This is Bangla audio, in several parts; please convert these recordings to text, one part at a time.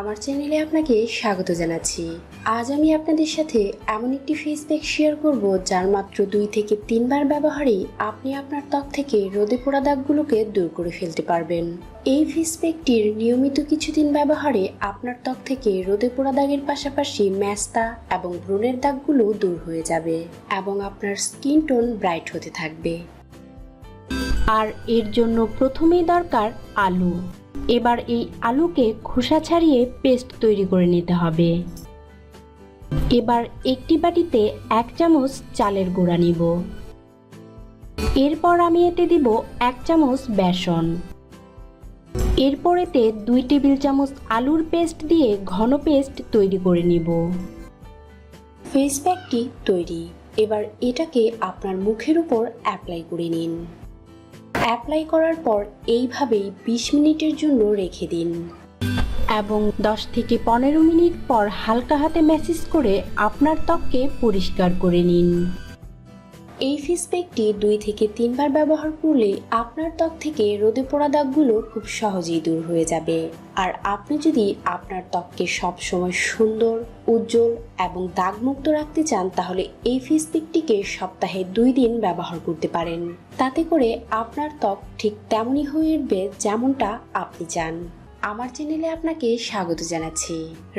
আমার চ্যানেলে আপনাকে স্বাগত জানাচ্ছি। আজ আমি আপনাদের সাথে এমন একটি ফেস প্যাক শেয়ার করব যার মাত্র দুই থেকে তিনবার ব্যবহারেই আপনি আপনার ত্বক থেকে রোদে পোড়া দাগগুলোকে দূর করে ফেলতে পারবেন। এই ফেস প্যাকটির নিয়মিত কিছুদিন ব্যবহারে আপনার ত্বক থেকে রোদে পোড়া দাগের পাশাপাশি ম্যাস্তা এবং ব্রণের দাগগুলো দূর হয়ে যাবে এবং আপনার স্কিন টোন ব্রাইট হতে থাকবে। আর এর জন্য প্রথমেই দরকার আলু। এবার এই আলুকে খোসা ছাড়িয়ে পেস্ট তৈরি করে নিতে হবে। এবার একটি বাটিতে এক চামচ চালের গুঁড়া নিব। এরপর আমি এতে দিব এক চামচ বেসন। এরপর এতে দুই টেবিল চামচ আলুর পেস্ট দিয়ে ঘন পেস্ট তৈরি করে নিব। ফেস প্যাকটি তৈরি। এবার এটাকে আপনার মুখের উপর অ্যাপ্লাই করে নিন। অ্যাপ্লাই করার পর এইভাবেই বিশ মিনিটের জন্য রেখে দিন। এবং 10 থেকে পনেরো মিনিট পর হালকা হাতে ম্যাসেজ করে আপনার ত্বককে পরিষ্কার করে নিন। এই ফেস প্যাকটি দুই থেকে তিনবার ব্যবহার করলে আপনার ত্বক থেকে রোদে পোড়া দাগগুলো খুব সহজেই দূর হয়ে যাবে। আর আপনি যদি আপনার ত্বককে সবসময় সুন্দর, উজ্জ্বল এবং দাগমুক্ত রাখতে চান, তাহলে এই ফেস প্যাকটিকে সপ্তাহে দুই দিন ব্যবহার করতে পারেন। তাতে করে আপনার ত্বক ঠিক তেমনই হয়ে উঠবে যেমনটা আপনি চান। আমার চ্যানেলে আপনাকে স্বাগত জানাচ্ছি।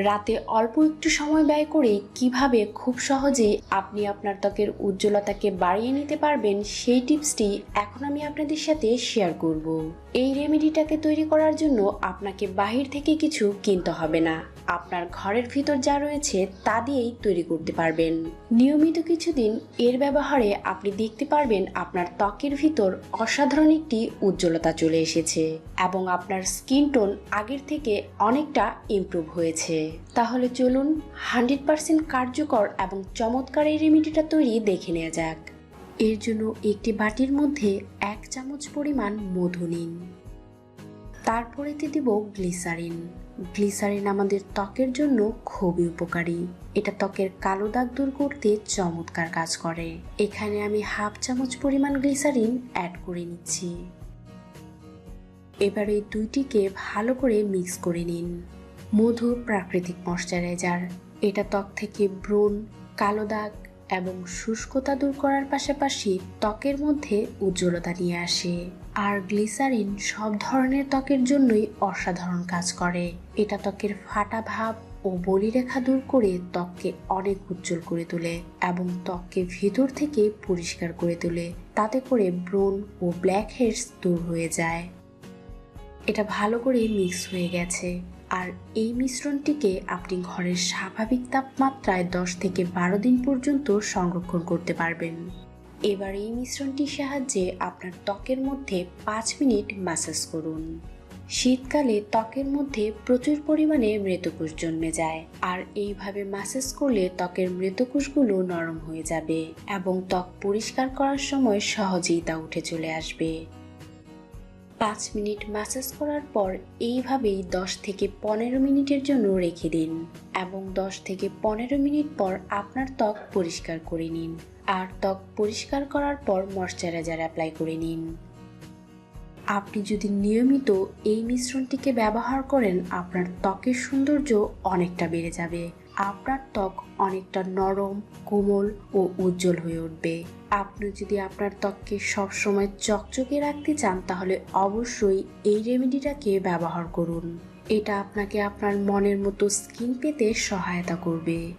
রাতে অল্প একটু সময় ব্যয় করে কীভাবে খুব সহজে আপনি আপনার ত্বকের উজ্জ্বলতাকে বাড়িয়ে নিতে পারবেন, সেই টিপসটি এখন আমি আপনাদের সাথে শেয়ার করব। এই রেমেডিটাকে তৈরি করার জন্য আপনাকে বাহির থেকে কিছু কিনতে হবে না। আপনার ঘরের ভিতর যা রয়েছে তা দিয়েই তৈরি করতে পারবেন। নিয়মিত কিছুদিন এর ব্যবহারে আপনি দেখতে পারবেন আপনার ত্বকের ভিতর অসাধারণ একটি উজ্জ্বলতা চলে এসেছে এবং আপনার স্কিন টোন আগের থেকে অনেকটা ইমপ্রুভ হয়েছে। তাহলে চলুন হান্ড্রেড পার্সেন্ট কার্যকর এবং চমৎকার এই রেমেডিটা তৈরি দেখে নেওয়া যাক। এর জন্য একটি বাটির মধ্যে এক চামচ পরিমাণ মধু নিন। তারপরেতে দিব গ্লিসারিন। গ্লিসারিন আমাদের ত্বকের জন্য খুবই উপকারী। এটা ত্বকের কালো দাগ দূর করতে চমৎকার কাজ করে। এখানে আমি হাফ চামচ পরিমাণ গ্লিসারিন অ্যাড করে নিচ্ছি। এবার এই দুইটিকে ভালো করে মিক্স করে নিন। মধু প্রাকৃতিক ময়শ্চারাইজার। এটা ত্বক থেকে ব্রণ কালো দাগ এবং শুষ্কতা দূর করার পাশাপাশি ত্বকের মধ্যে উজ্জ্বলতা নিয়ে আসে। আর গ্লিসারিন সব ধরনের ত্বকের জন্যই অসাধারণ কাজ করে। এটা ত্বকের ফাটা ভাব ও বলিরেখা দূর করে ত্বককে অনেক উজ্জ্বল করে তোলে এবং ত্বককে ভেতর থেকে পরিষ্কার করে তোলে। তাতে করে ব্রণ ও ব্ল্যাক হেডস দূর হয়ে যায়। এটা ভালো করে মিক্স হয়ে গেছে। আর এই মিশ্রণটিকে আপনি ঘরের স্বাভাবিক তাপমাত্রায় দশ থেকে বারো দিন পর্যন্ত সংরক্ষণ করতে পারবেন। এবার এই মিশ্রণটির সাহায্যে আপনার ত্বকের মধ্যে পাঁচ মিনিট ম্যাসাজ করুন। শীতকালে ত্বকের মধ্যে প্রচুর পরিমাণে মৃতকোষ জন্মে যায়, আর এইভাবে ম্যাসাজ করলে ত্বকের মৃতকোষগুলো নরম হয়ে যাবে এবং ত্বক পরিষ্কার করার সময় সহজেই তা উঠে চলে আসবে। পাঁচ মিনিট ম্যাসাজ করার পর এইভাবেই দশ থেকে পনেরো মিনিটের জন্য রেখে দিন এবং দশ থেকে পনেরো মিনিট পর আপনার ত্বক পরিষ্কার করে নিন। আর ত্বক পরিষ্কার করার পর ময়শ্চারাইজার অ্যাপ্লাই করে নিন। আপনি যদি নিয়মিত এই মিশ্রণটিকে ব্যবহার করেন, আপনার ত্বকের সৌন্দর্য অনেকটা বেড়ে যাবে। আপনার ত্বক অনেকটা নরম, কোমল ও উজ্জ্বল হয়ে উঠবে। আপনি যদি আপনার ত্বককে সবসময় চকচকে রাখতে চান, তাহলে অবশ্যই এই রেমেডিটাকে ব্যবহার করুন। এটা আপনাকে আপনার মনের মতো স্কিন পেতে সহায়তা করবে।